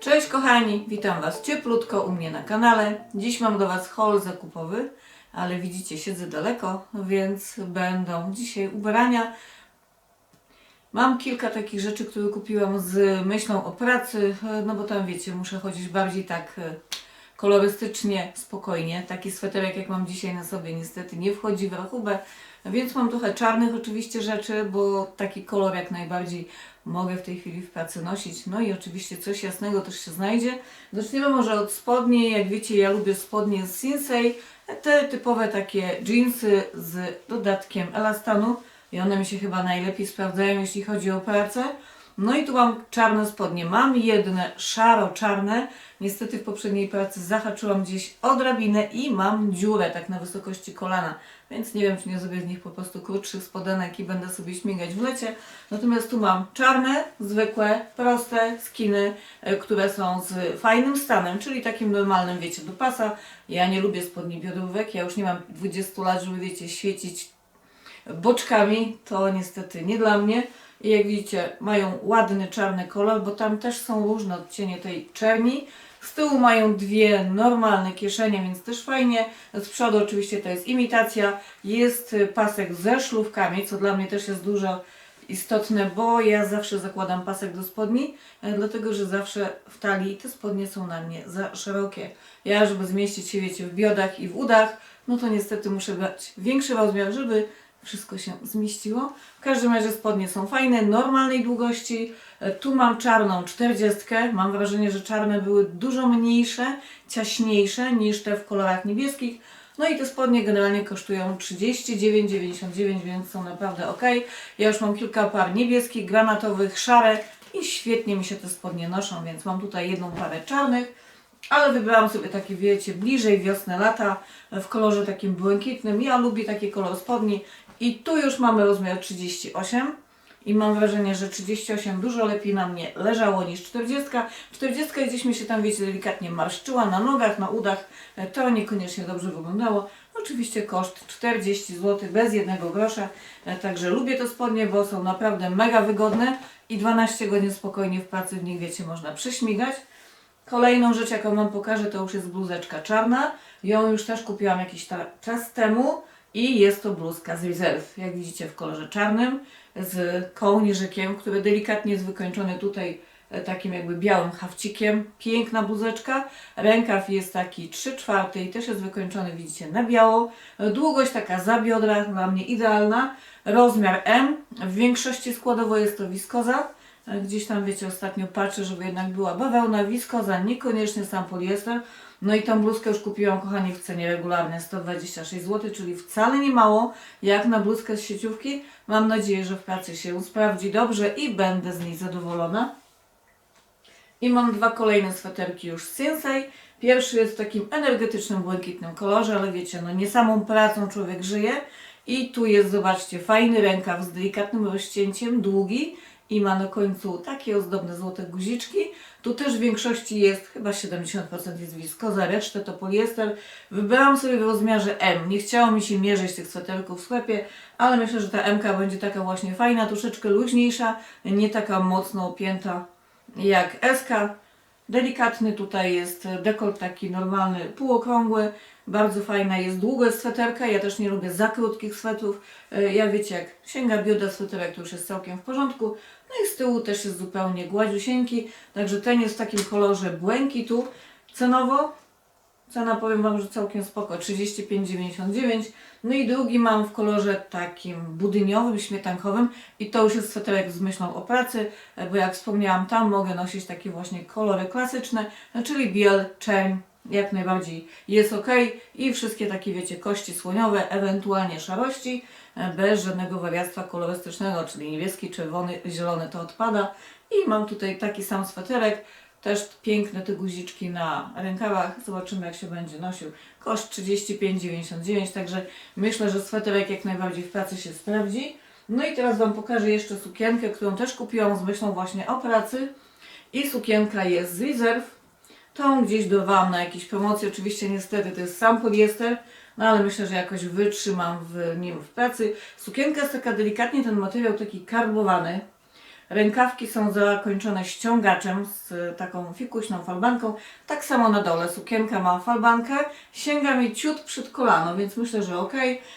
Cześć kochani, witam Was cieplutko u mnie na kanale. Dziś mam do Was haul zakupowy, ale widzicie, siedzę daleko, więc będą dzisiaj ubrania. Mam kilka takich rzeczy, które kupiłam z myślą o pracy, no bo tam wiecie, muszę chodzić bardziej tak e, kolorystycznie, spokojnie. Taki sweterek jak mam dzisiaj na sobie niestety nie wchodzi w rachubę, więc mam trochę czarnych oczywiście rzeczy, bo taki kolor jak najbardziej mogę w tej chwili w pracy nosić. No i oczywiście coś jasnego też się znajdzie. Zaczniemy może od spodni. Jak wiecie, ja lubię spodnie z Sinsei. Te typowe takie jeansy z dodatkiem elastanu i one mi się chyba najlepiej sprawdzają, jeśli chodzi o pracę. No i tu mam czarne spodnie. Mam jedne szaro-czarne. Niestety w poprzedniej pracy zahaczyłam gdzieś o drabinę i mam dziurę tak na wysokości kolana. Więc nie wiem, czy nie zrobię z nich po prostu krótszych spodenek i będę sobie śmigać w lecie. Natomiast tu mam czarne, zwykłe, proste skiny, e, które są z fajnym stanem, czyli takim normalnym, wiecie, do pasa. Ja nie lubię spodni biodrówek. Ja już nie mam 20 lat, żeby, wiecie, świecić boczkami, to niestety nie dla mnie. I jak widzicie, mają ładny czarny kolor, bo tam też są różne odcienie tej czerni. Z tyłu mają dwie normalne kieszenie, więc też fajnie. Z przodu oczywiście to jest imitacja. Jest y, pasek ze szlówkami, co dla mnie też jest dużo istotne, bo ja zawsze zakładam pasek do spodni, e, dlatego że zawsze w talii te spodnie są na mnie za szerokie. Ja, żeby zmieścić się, wiecie, w biodach i w udach, no to niestety muszę brać większy rozmiar, żeby wszystko się zmieściło. W każdym razie spodnie są fajne, normalnej długości. E, Tu mam czarną 40. Mam wrażenie, że czarne były dużo mniejsze, ciaśniejsze niż te w kolorach niebieskich. No i te spodnie generalnie kosztują 39,99, więc są naprawdę ok. Ja już mam kilka par niebieskich, granatowych, szare i świetnie mi się te spodnie noszą, więc mam tutaj jedną parę czarnych. Ale wybrałam sobie takie, wiecie, bliżej wiosnę, lata w kolorze takim błękitnym. Ja lubię taki kolor spodni i tu już mamy rozmiar 38 i mam wrażenie, że 38 dużo lepiej na mnie leżało niż 40. 40 gdzieś mi się tam, wiecie, delikatnie marszczyła na nogach, na udach. E, To niekoniecznie dobrze wyglądało. Oczywiście koszt 40 zł bez jednego grosza. E, Także lubię te spodnie, bo są naprawdę mega wygodne i 12 godzin spokojnie w pracy w nich, wiecie, można prześmigać. Kolejną rzecz, jaką Wam pokażę, to już jest bluzeczka czarna. Ją już też kupiłam jakiś czas temu i jest to bluzka z Reserve, jak widzicie w kolorze czarnym, z kołnierzykiem, który delikatnie jest wykończony tutaj e, takim jakby białym hawcikiem. Piękna bluzeczka. Rękaw jest taki 3 czwarte i też jest wykończony, widzicie, na biało. Długość taka za biodra, dla mnie idealna. Rozmiar M. W większości składowo jest to wiskoza. E, Gdzieś tam, wiecie, ostatnio patrzę, żeby jednak była bawełna, wiskoza, niekoniecznie sam poliester. No i tą bluzkę już kupiłam, kochani, w cenie regularnej 126 zł, czyli wcale nie mało, jak na bluzkę z sieciówki. Mam nadzieję, że w pracy się sprawdzi dobrze i będę z niej zadowolona. I mam dwa kolejne sweterki już z Sinsei. Pierwszy jest w takim energetycznym, błękitnym kolorze, ale wiecie, no nie samą pracą człowiek żyje. I tu jest, zobaczcie, fajny rękaw z delikatnym rozcięciem, długi i ma na końcu takie ozdobne złote guziczki. Tu też w większości jest, chyba 70% jest wiskoza, resztę to poliester. Wybrałam sobie w rozmiarze M. Nie chciało mi się mierzyć tych sweterków w sklepie, ale myślę, że ta M będzie taka właśnie fajna, troszeczkę luźniejsza, nie taka mocno opięta jak SK. Delikatny tutaj jest dekolt taki normalny, półokrągły. Bardzo fajna jest długa sweterka. Ja też nie lubię za krótkich swetów. E, Ja wiecie, jak sięga bioda sweterek, to już jest całkiem w porządku. No i z tyłu też jest zupełnie gładziusieńki. Także ten jest w takim kolorze błękitu. Cenowo Cena powiem Wam, że całkiem spoko, 35,99. No i drugi mam w kolorze takim budyniowym, śmietankowym i to już jest sweterek z myślą o pracy, bo jak wspomniałam, tam mogę nosić takie właśnie kolory klasyczne, czyli biel, czerń, jak najbardziej jest ok i wszystkie takie, wiecie, kości słoniowe, ewentualnie szarości, e, bez żadnego wariactwa kolorystycznego, czyli niebieski, czerwony, zielony to odpada. I mam tutaj taki sam sweterek, też piękne te guziczki na rękawach. Zobaczymy jak się będzie nosił. Koszt 35,99, także myślę, że sweterek jak najbardziej w pracy się sprawdzi. No i teraz Wam pokażę jeszcze sukienkę, którą też kupiłam z myślą właśnie o pracy. I sukienka jest z Reserve. Tą gdzieś dorwałam na jakiejś promocji. Oczywiście niestety to jest sam poliester, no ale myślę, że jakoś wytrzymam w nim w pracy. Sukienka jest taka delikatnie, ten materiał taki karbowany. Rękawki są zakończone ściągaczem z taką fikuśną falbanką. Tak samo na dole sukienka ma falbankę. Sięga mi ciut przed kolano, więc myślę, że ok.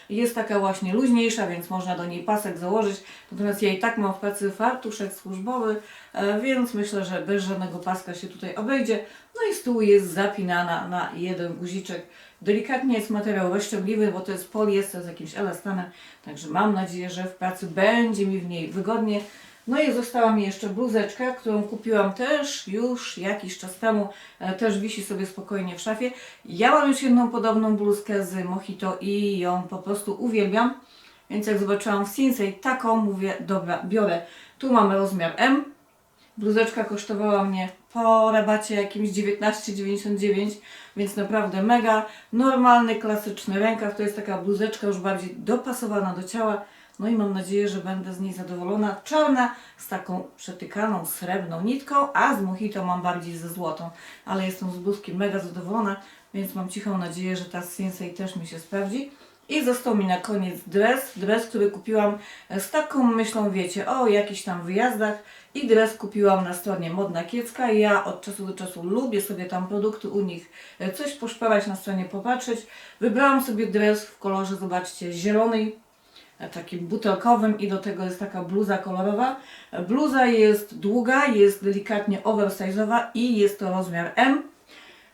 Jest taka właśnie luźniejsza, więc można do niej pasek założyć. Natomiast ja i tak mam w pracy fartuszek służbowy, e, więc myślę, że bez żadnego paska się tutaj obejdzie. No i tyłu jest zapinana na jeden guziczek. Delikatnie jest materiał rozciągliwy, bo to jest poliester z jakimś elastanem, także mam nadzieję, że w pracy będzie mi w niej wygodnie. No i została mi jeszcze bluzeczka, którą kupiłam też już jakiś czas temu, e, też wisi sobie spokojnie w szafie. Ja mam już jedną podobną bluzkę z Mojito i ją po prostu uwielbiam, więc jak zobaczyłam w Sinsei taką, mówię, dobra, biorę. Tu mamy rozmiar M, Bluzeczka kosztowała mnie po rabacie jakimś 19,99, więc naprawdę mega. Normalny, klasyczny rękaw. To jest taka bluzeczka już bardziej dopasowana do ciała. No i mam nadzieję, że będę z niej zadowolona. Czarna z taką przetykaną srebrną nitką, a z mojito mam bardziej ze złotą. Ale jestem z bluzki mega zadowolona, więc mam cichą nadzieję, że ta z Sinsei też mi się sprawdzi. I został mi na koniec dres, dres, który kupiłam e, z taką myślą, wiecie, o jakichś tam wyjazdach. I dres kupiłam na stronie Modna Kiecka. Ja od czasu do czasu lubię sobie tam produkty u nich e, coś poszperać na stronie, popatrzeć. Wybrałam sobie dres w kolorze, zobaczcie, zielonej, e, takim butelkowym i do tego jest taka bluza kolorowa. Bluza jest długa, jest delikatnie oversize'owa i jest to rozmiar M.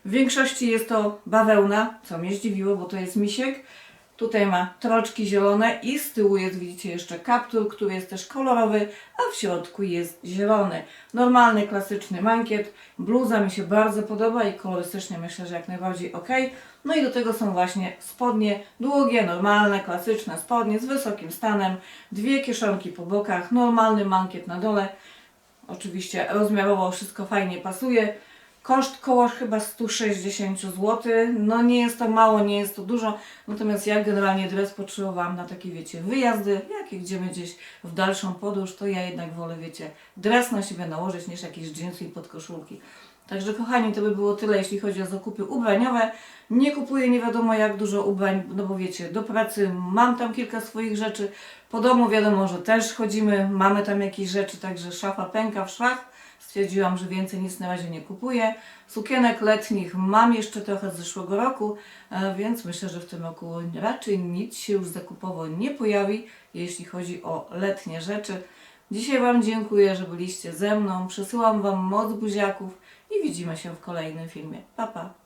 W większości jest to bawełna, co mnie zdziwiło, bo to jest misiek. Tutaj ma troczki zielone i z tyłu jest, widzicie, jeszcze kaptur, który jest też kolorowy, a w środku jest zielony. Normalny, klasyczny mankiet. Bluza mi się bardzo podoba i kolorystycznie myślę, że jak najbardziej ok. No i do tego są właśnie spodnie, długie, normalne, klasyczne spodnie z wysokim stanem, dwie kieszonki po bokach, normalny mankiet na dole. Oczywiście rozmiarowo wszystko fajnie pasuje. Koszt koło chyba 160 zł. No nie jest to mało, nie jest to dużo. Natomiast ja generalnie dres potrzebowałam na takie, wiecie, wyjazdy, jak idziemy gdzieś w dalszą podróż, to ja jednak wolę, wiecie, dres na siebie nałożyć niż jakieś dżinsy i podkoszulki. Także kochani, to by było tyle, jeśli chodzi o zakupy ubraniowe. Nie kupuję nie wiadomo jak dużo ubrań, no bo wiecie, do pracy mam tam kilka swoich rzeczy. Po domu wiadomo, że też chodzimy, mamy tam jakieś rzeczy, także szafa pęka w szwach. Stwierdziłam, że więcej nic na razie nie kupuję. Sukienek letnich mam jeszcze trochę z zeszłego roku, e, więc myślę, że w tym roku raczej nic się już zakupowo nie pojawi, jeśli chodzi o letnie rzeczy. Dzisiaj Wam dziękuję, że byliście ze mną. Przesyłam Wam moc buziaków i widzimy się w kolejnym filmie. Pa, pa!